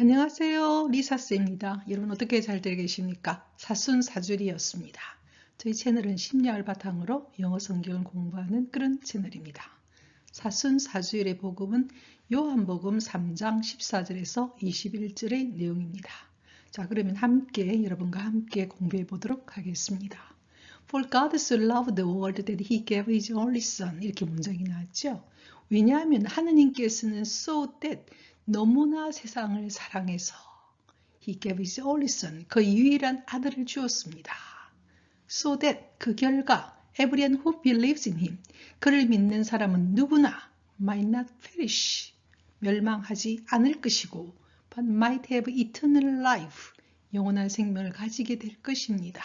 안녕하세요. 리사스입니다. 여러분 어떻게 잘들 계십니까? 사순사줄이었습니다. 저희 채널은 심리학을 바탕으로 영어 성경을 공부하는 그런 채널입니다. 사순사주일의 복음은 요한복음 3장 14절에서 21절의 내용입니다. 자 그러면 함께 여러분과 함께 공부해 보도록 하겠습니다. For God so loved the world that he gave his only son 이렇게 문장이 나왔죠. 왜냐하면 하느님께서는 so that 너무나 세상을 사랑해서 He gave His only Son, 그 유일한 아들을 주었습니다. So that 그 결과 everyone who believes in Him, 그를 믿는 사람은 누구나 might not perish, 멸망하지 않을 것이고 but might have eternal life, 영원한 생명을 가지게 될 것입니다.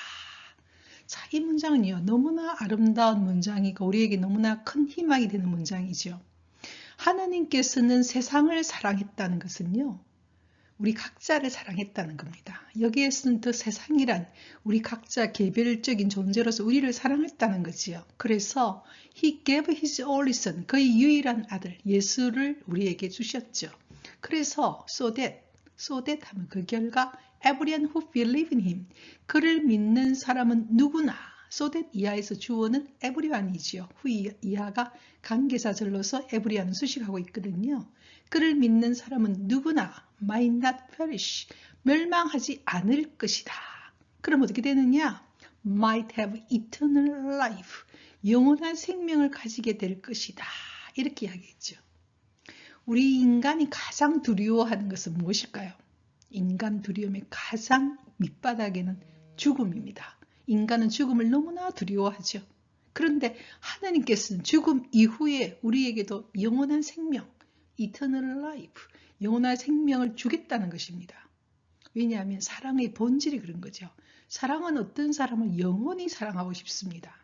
자, 이 문장은요, 너무나 아름다운 문장이고 우리에게 너무나 큰 희망이 되는 문장이죠. 하나님께서는 세상을 사랑했다는 것은요. 우리 각자를 사랑했다는 겁니다. 여기에 쓰는 더 세상이란 우리 각자 개별적인 존재로서 우리를 사랑했다는 거지요. 그래서 He gave His only Son, 그의 유일한 아들 예수를 우리에게 주셨죠. 그래서 so that, so that 하면 그 결과 everyone who believe in Him, 그를 믿는 사람은 누구나 so that 이하에서 주어는 everyone이지요. 후 이하가 관계사절로서 everyone은 수식하고 있거든요. 그를 믿는 사람은 누구나 might not perish, 멸망하지 않을 것이다. 그럼 어떻게 되느냐? might have eternal life, 영원한 생명을 가지게 될 것이다. 이렇게 이야기했죠. 우리 인간이 가장 두려워하는 것은 무엇일까요? 인간 두려움의 가장 밑바닥에는 죽음입니다. 인간은 죽음을 너무나 두려워하죠. 그런데 하나님께서는 죽음 이후에 우리에게도 영원한 생명, eternal life, 영원한 생명을 주겠다는 것입니다. 왜냐하면 사랑의 본질이 그런 거죠. 사랑은 어떤 사람을 영원히 사랑하고 싶습니다.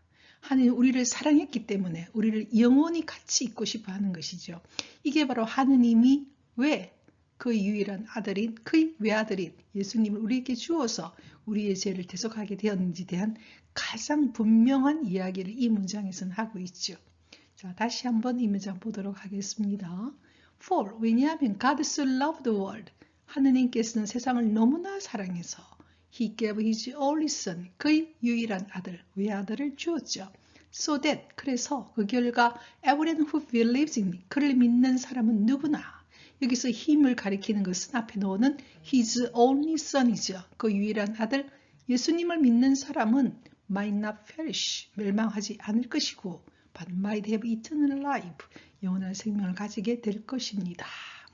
하나님 우리를 사랑했기 때문에 우리를 영원히 같이 있고 싶어 하는 것이죠. 이게 바로 하느님이 왜 그 유일한 아들인 그의 외아들인 예수님을 우리에게 주어서 우리의 죄를 대속하게 되었는지 대한 가장 분명한 이야기를 이 문장에서는 하고 있죠. 자, 다시 한번 이 문장 보도록 하겠습니다. For 왜냐하면 God so loved the world 하느님께서는 세상을 너무나 사랑해서 He gave His only Son 그의 유일한 아들 외아들을 주었죠. So that 그래서 그 결과 everyone who believes in 그를 믿는 사람은 누구나 여기서 힘을 가리키는 것은 앞에 놓는 his only son이죠. 그 유일한 아들 예수님을 믿는 사람은 might not perish 멸망하지 않을 것이고 but might have eternal life 영원한 생명을 가지게 될 것입니다.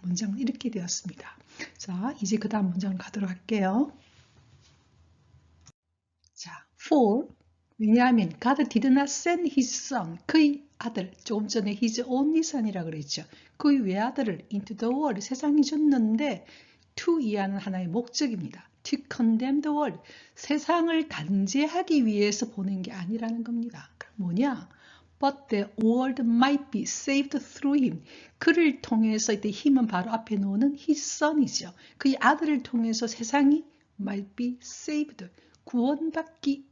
문장은 이렇게 되었습니다. 자, 이제 그 다음 문장을 가도록 할게요. 자, for 왜냐하면 God did not send his son 그의 아들 조금 전에 his only son이라 그랬죠. 그의 외아들을 into the world 세상에 줬는데 to 이하는 하나의 목적입니다. to condemn the world 세상을 단죄하기 위해서 보낸 게 아니라는 겁니다. 그럼 뭐냐? But the world might be saved through him. 그를 통해서 이때 힘은 바로 앞에 놓는 his son이죠. 그의 아들을 통해서 세상이 might be saved. 구원받기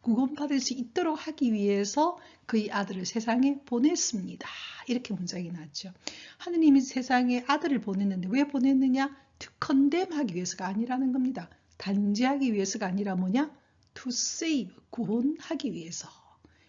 구원받을 수 있도록 하기 위해서 그의 아들을 세상에 보냈습니다. 이렇게 문장이 나왔죠. 하느님이 세상에 아들을 보냈는데 왜 보냈느냐? to condemn 하기 위해서가 아니라는 겁니다. 단죄하기 위해서가 아니라 뭐냐? to save, 구원하기 위해서.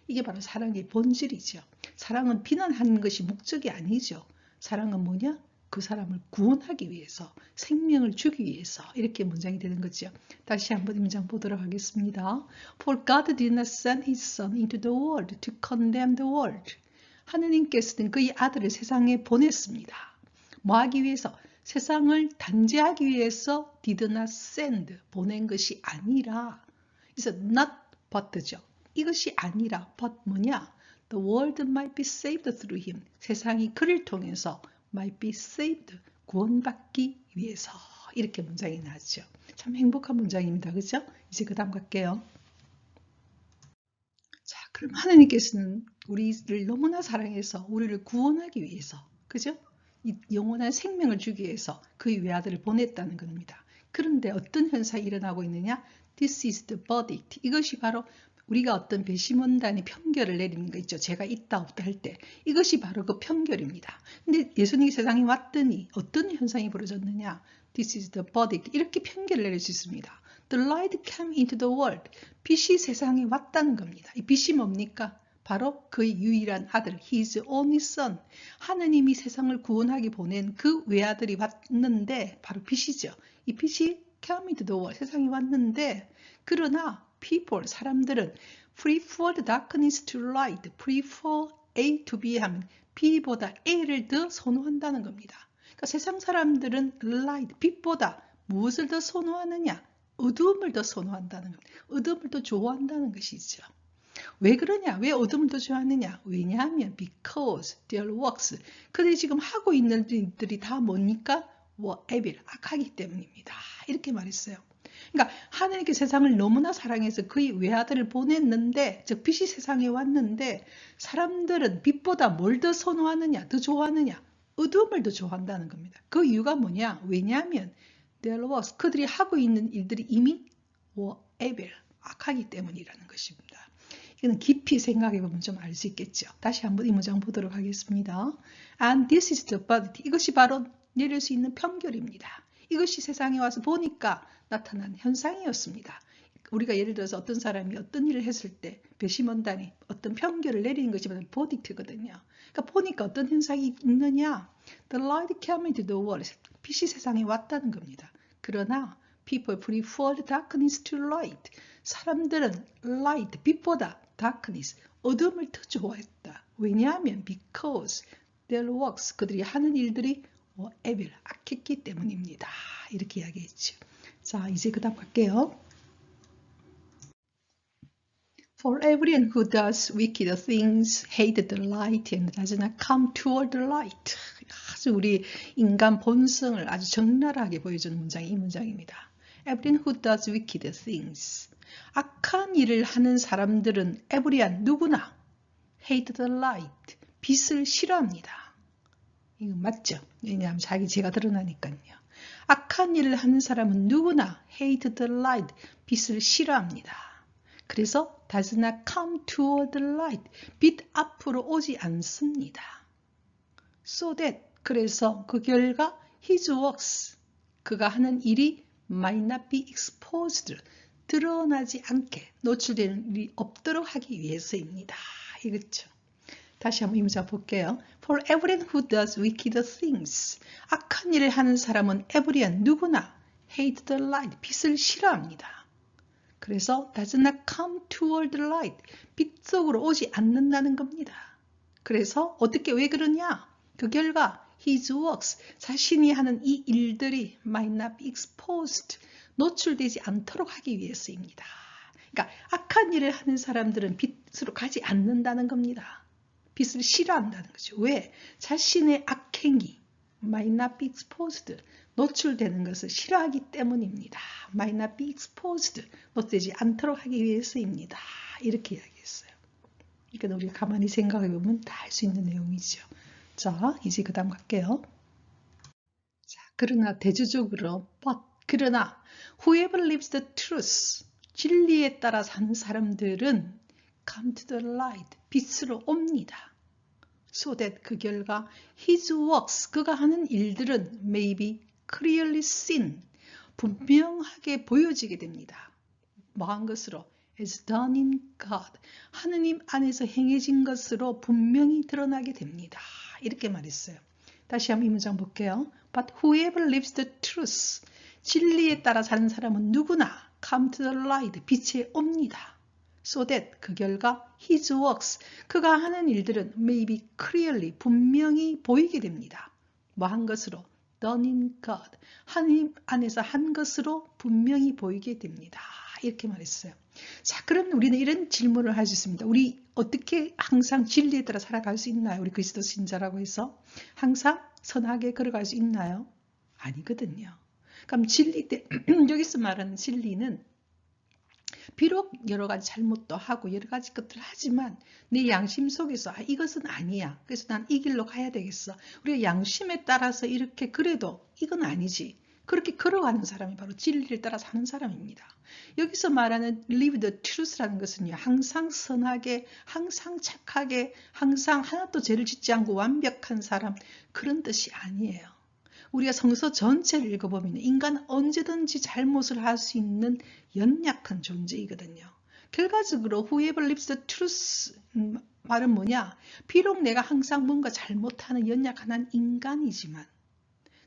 이게 바로 사랑의 본질이죠. 사랑은 비난하는 것이 목적이 아니죠. 사랑은 뭐냐? 그 사람을 구원하기 위해서 생명을 주기 위해서 이렇게 문장이 되는 거죠. 다시 한번 문장 보도록 하겠습니다. For God did not send his son into the world to condemn the world. 하느님께서는 그의 아들을 세상에 보냈습니다. 뭐 하기 위해서? 세상을 단죄하기 위해서 did not send 보낸 것이 아니라 그래서 not but죠. 이것이 아니라 but 뭐냐? The world might be saved through him. 세상이 그를 통해서 might be saved. 구원받기 위해서. 이렇게 문장이 나왔죠. 참 행복한 문장입니다. 그죠? 이제 그 다음 갈게요. 자, 그럼 하나님께서는 우리를 너무나 사랑해서 우리를 구원하기 위해서, 그죠? 이 영원한 생명을 주기 위해서 그의 외아들을 보냈다는 겁니다. 그런데 어떤 현상이 일어나고 있느냐? This is the verdict. 이것이 바로 우리가 어떤 배심원단이 편결을 내리는 거 있죠. 제가 있다 없다 할 때 이것이 바로 그 편결입니다. 근데 예수님이 세상에 왔더니 어떤 현상이 벌어졌느냐? This is the body. 이렇게 편결을 내릴 수 있습니다. The light came into the world. 빛이 세상에 왔다는 겁니다. 이 빛이 뭡니까? 바로 그의 유일한 아들, His only son. 하느님이 세상을 구원하기 보낸 그 외아들이 왔는데 바로 빛이죠. 이 빛이 came into the world. 세상에 왔는데 그러나 people, 사람들은 prefer darkness to light, prefer A to B 하면 B보다 A를 더 선호한다는 겁니다. 그러니까 세상 사람들은 light, 빛보다 무엇을 더 선호하느냐? 어두움을 더 선호한다는 겁니다. 어두움을 더 좋아한다는 것이죠. 왜 그러냐? 왜 어둠을 더 좋아하느냐? 왜냐하면 because their works 그들이 지금 하고 있는 일들이 다 뭡니까? were evil, 악하기 때문입니다. 이렇게 말했어요. 그러니까 하나님께 세상을 너무나 사랑해서 그의 외아들을 보냈는데 즉 빛이 세상에 왔는데 사람들은 빛보다 뭘 더 선호하느냐 더 좋아하느냐 어둠을 더 좋아한다는 겁니다. 그 이유가 뭐냐? 왜냐하면 their works 그들이 하고 있는 일들이 이미 were evil, 악하기 때문이라는 것입니다. 이거는 깊이 생각해 보면 좀 알 수 있겠죠. 다시 한번 이 문장 보도록 하겠습니다. And this is the body. 이것이 바로 내릴 수 있는 편결입니다. 이것이 세상에 와서 보니까 나타난 현상이었습니다. 우리가 예를 들어서 어떤 사람이 어떤 일을 했을 때 배심원단이 어떤 편결을 내리는 것이 바로 보딕트거든요. 그러니까 보니까 어떤 현상이 있느냐? The light came into the world. 빛이 세상에 왔다는 겁니다. 그러나 people preferred darkness to light. 사람들은 light, 빛보다 darkness, 어둠을 더 좋아했다. 왜냐하면 because their works, 그들이 하는 일들이 evil, 악했기 때문입니다. 이렇게 이야기했죠. 자, 이제 그 다음 갈게요. For everyone who does wicked things hate the light and does not come toward the light. 아주 우리 인간 본성을 아주 적나라하게 보여주는 문장이 이 문장입니다. Everyone who does wicked things. 악한 일을 하는 사람들은 everyone 누구나 hate the light. 빛을 싫어합니다. 이거 맞죠? 왜냐하면 자기 죄가 드러나니까요. 악한 일을 하는 사람은 누구나 hate the light. 빛을 싫어합니다. 그래서 does not come toward the light. 빛 앞으로 오지 않습니다. So that 그래서 그 결과 his works 그가 하는 일이 might not be exposed 드러나지 않게 노출되는 일이 없도록 하기 위해서입니다. 이거죠. 다시 한번 이 문장 볼게요. For everyone who does wicked things. 악한 일을 하는 사람은 everyone 누구나 hate the light. 빛을 싫어합니다. 그래서 does not come toward the light. 빛 속으로 오지 않는다는 겁니다. 그래서 어떻게 왜 그러냐? 그 결과 his works 자신이 하는 이 일들이 might not be exposed 노출되지 않도록 하기 위해서입니다. 그러니까 악한 일을 하는 사람들은 빛으로 가지 않는다는 겁니다. 빛을 싫어한다는 거죠. 왜? 자신의 악행이 might not be exposed 노출되는 것을 싫어하기 때문입니다. might not be exposed 노출되지 않도록 하기 위해서입니다. 이렇게 이야기했어요. 이건 우리가 가만히 생각해 보면 다 알 수 있는 내용이죠. 자, 이제 그 다음 갈게요. 자, 그러나 대조적으로 but 그러나 whoever lives the truth 진리에 따라 사는 사람들은 come to the light 빛으로 옵니다. So that 그 결과 his works 그가 하는 일들은 may be clearly seen 분명하게 보여지게 됩니다. 뭐한 것으로 is done in God 하느님 안에서 행해진 것으로 분명히 드러나게 됩니다. 이렇게 말했어요. 다시 한번 이 문장 볼게요. But whoever lives the truth 진리에 따라 사는 사람은 누구나 come to the light 빛에 옵니다. So that 그 결과 his works 그가 하는 일들은 maybe clearly 분명히 보이게 됩니다. 뭐 한 것으로 done in God 하나님 안에서 한 것으로 분명히 보이게 됩니다. 이렇게 말했어요. 자, 그럼 우리는 이런 질문을 할 수 있습니다. 우리 어떻게 항상 진리에 따라 살아갈 수 있나요? 우리 그리스도 신자라고 해서 항상 선하게 걸어갈 수 있나요? 아니거든요. 그럼 진리 때 여기서 말하는 진리는 비록 여러 가지 잘못도 하고 여러 가지 것들을 하지만 내 양심 속에서 아, 이것은 아니야. 그래서 난 이 길로 가야 되겠어. 우리가 양심에 따라서 이렇게 그래도 이건 아니지. 그렇게 걸어가는 사람이 바로 진리를 따라 사는 사람입니다. 여기서 말하는 live the truth라는 것은요. 항상 선하게, 항상 착하게, 항상 하나도 죄를 짓지 않고 완벽한 사람 그런 뜻이 아니에요. 우리가 성서 전체를 읽어보면 인간은 언제든지 잘못을 할 수 있는 연약한 존재이거든요. 결과적으로 whoever lives the truth 음, 말은 뭐냐? 비록 내가 항상 뭔가 잘못하는 연약한 한 인간이지만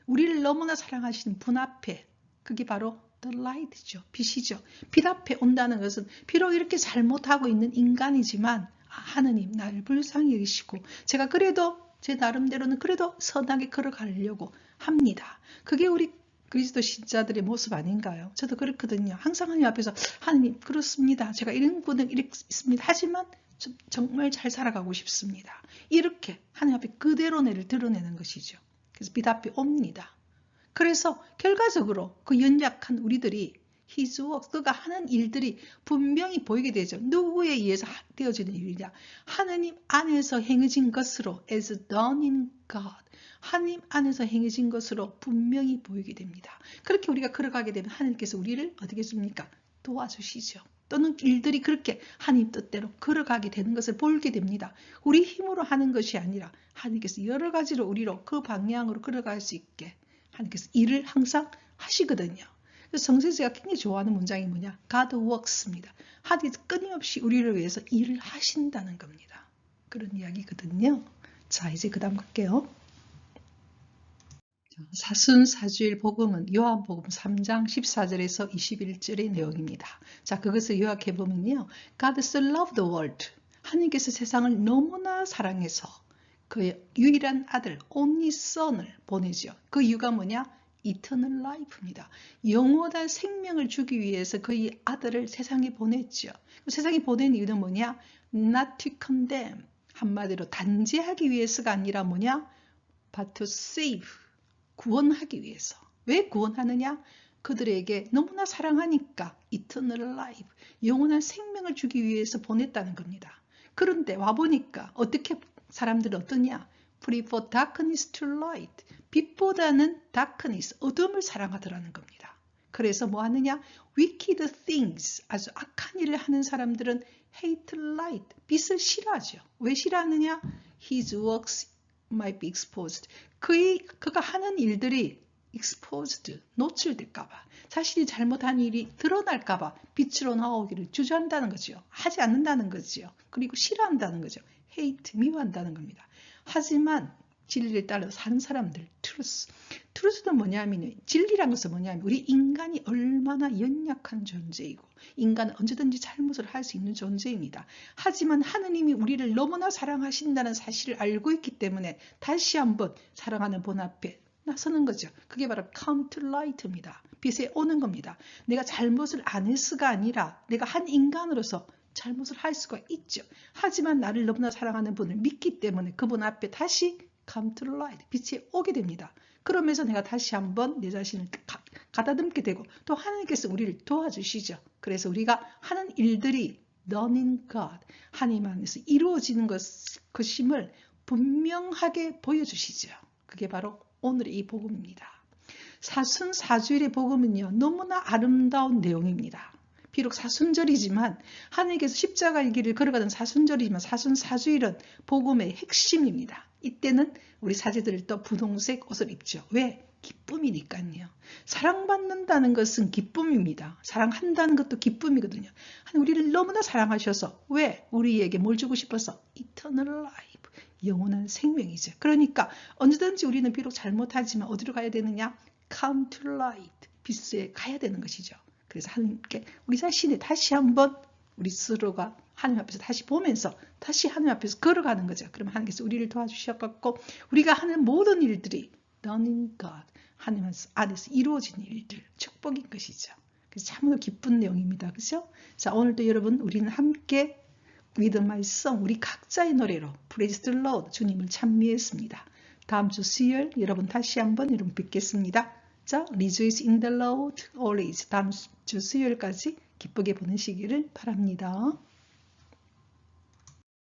우리를 너무나 사랑하시는 분 앞에 그게 바로 the light죠. 빛이죠. 빛 앞에 온다는 것은 비록 이렇게 잘못하고 있는 인간이지만 아, 하느님 나를 불쌍히 여기시고 제가 그래도 제 나름대로는 그래도 선하게 걸어가려고 합니다. 그게 우리 그리스도 신자들의 모습 아닌가요? 저도 그렇거든요. 항상 하나님 앞에서 하나님 그렇습니다. 제가 이런 부분 이렇게 있습니다. 하지만 좀 정말 잘 살아가고 싶습니다. 이렇게 하나님 앞에 그대로 내를 드러내는 것이죠. 그래서 빛 앞에 옵니다. 그래서 결과적으로 그 연약한 우리들이 his work, 그가 하는 일들이 분명히 보이게 되죠. 누구에 의해서 되어지는 일이냐? 하느님 안에서 행해진 것으로 as done in God. 하나님 안에서 행해진 것으로 분명히 보이게 됩니다. 그렇게 우리가 걸어가게 되면 하나님께서 우리를 어떻게 했습니까? 도와주시죠. 또는 일들이 그렇게 하나님 뜻대로 걸어가게 되는 것을 보게 됩니다. 우리 힘으로 하는 것이 아니라 하나님께서 여러 가지로 우리로 그 방향으로 걸어갈 수 있게 하나님께서 일을 항상 하시거든요. 성세제가 굉장히 좋아하는 문장이 뭐냐? God works입니다. 하나님께서 끊임없이 우리를 위해서 일을 하신다는 겁니다. 그런 이야기거든요. 자, 이제 그 다음 갈게요. 사순사주일 복음은 요한복음 3장 14절에서 21절의 내용입니다. 자, 그것을 요약해 보면요. God so loved the world. 하나님께서 세상을 너무나 사랑해서 그의 유일한 아들 only son을 보내죠. 그 이유가 뭐냐? Eternal life입니다. 영원한 생명을 주기 위해서 그의 아들을 세상에 보냈죠. 그 세상에 보낸 이유는 뭐냐? not to condemn. 한마디로 단죄하기 위해서가 아니라 뭐냐? but to save. 구원하기 위해서. 왜 구원하느냐? 그들에게 너무나 사랑하니까 eternal life, 영원한 생명을 주기 위해서 보냈다는 겁니다. 그런데 와보니까 어떻게 사람들은 어떠냐? Prefer darkness to light. 빛보다는 darkness, 어둠을 사랑하더라는 겁니다. 그래서 뭐 하느냐? wicked things, 아주 악한 일을 하는 사람들은 hate light, 빛을 싫어하죠. 왜 싫어하느냐? his works might be exposed. 그의, 그가 하는 일들이 exposed, 노출될까봐, 자신이 잘못한 일이 드러날까봐 빛으로 나오기를 주저한다는 거죠. 하지 않는다는 거죠. 그리고 싫어한다는 거죠. hate, 미워한다는 겁니다. 하지만 진리를 따라 사는 사람들, truth. truth는 뭐냐면 진리란 것은 뭐냐면 우리 인간이 얼마나 연약한 존재이고 인간은 언제든지 잘못을 할 수 있는 존재입니다. 하지만 하느님이 우리를 너무나 사랑하신다는 사실을 알고 있기 때문에 다시 한번 사랑하는 본 앞에 나서는 거죠. 그게 바로 come to light입니다. 빛에 오는 겁니다. 내가 잘못을 안 했어가 아니라 내가 한 인간으로서 잘못을 할 수가 있죠. 하지만 나를 너무나 사랑하는 분을 믿기 때문에 그분 앞에 다시 come 빛에 오게 됩니다. 그러면서 내가 다시 한번 내 자신을 가, 가다듬게 되고 또 하나님께서 우리를 도와주시죠. 그래서 우리가 하는 일들이 done in God, 하나님 안에서 이루어지는 것, 것임을 분명하게 보여주시죠. 그게 바로 오늘의 이 복음입니다. 사순사주일의 복음은요, 너무나 아름다운 내용입니다. 비록 사순절이지만 하나님께서 십자가의 길을 걸어가던 사순절이지만 사순사주일은 복음의 핵심입니다. 이때는 우리 사제들을 또 분홍색 옷을 입죠. 왜? 기쁨이니까요. 사랑받는다는 것은 기쁨입니다. 사랑한다는 것도 기쁨이거든요. 우리를 너무나 사랑하셔서 왜? 우리에게 뭘 주고 싶어서? eternal life. 영원한 생명이죠. 그러니까 언제든지 우리는 비록 잘못하지만 어디로 가야 되느냐? to light. 빛에 가야 되는 것이죠. 그래서 하나님께 우리 자신이 다시 한번 우리 스스로가 하나님 앞에서 다시 보면서 다시 하나님 앞에서 걸어가는 거죠. 그러면 하나님께서 우리를 도와주셨고 우리가 하는 모든 일들이 in God 하나님 안에서 이루어진 일들 축복인 것이죠. 그래서 참으로 기쁜 내용입니다. 그죠? 자 오늘도 여러분 우리는 함께 My Song 우리 각자의 노래로 Praise the Lord 주님을 찬미했습니다. 다음 주 수요일 여러분 다시 한번 여러분 뵙겠습니다. 자, Rejoice in the Lord always 다음 주 수요일까지 기쁘게 보내시기를 바랍니다.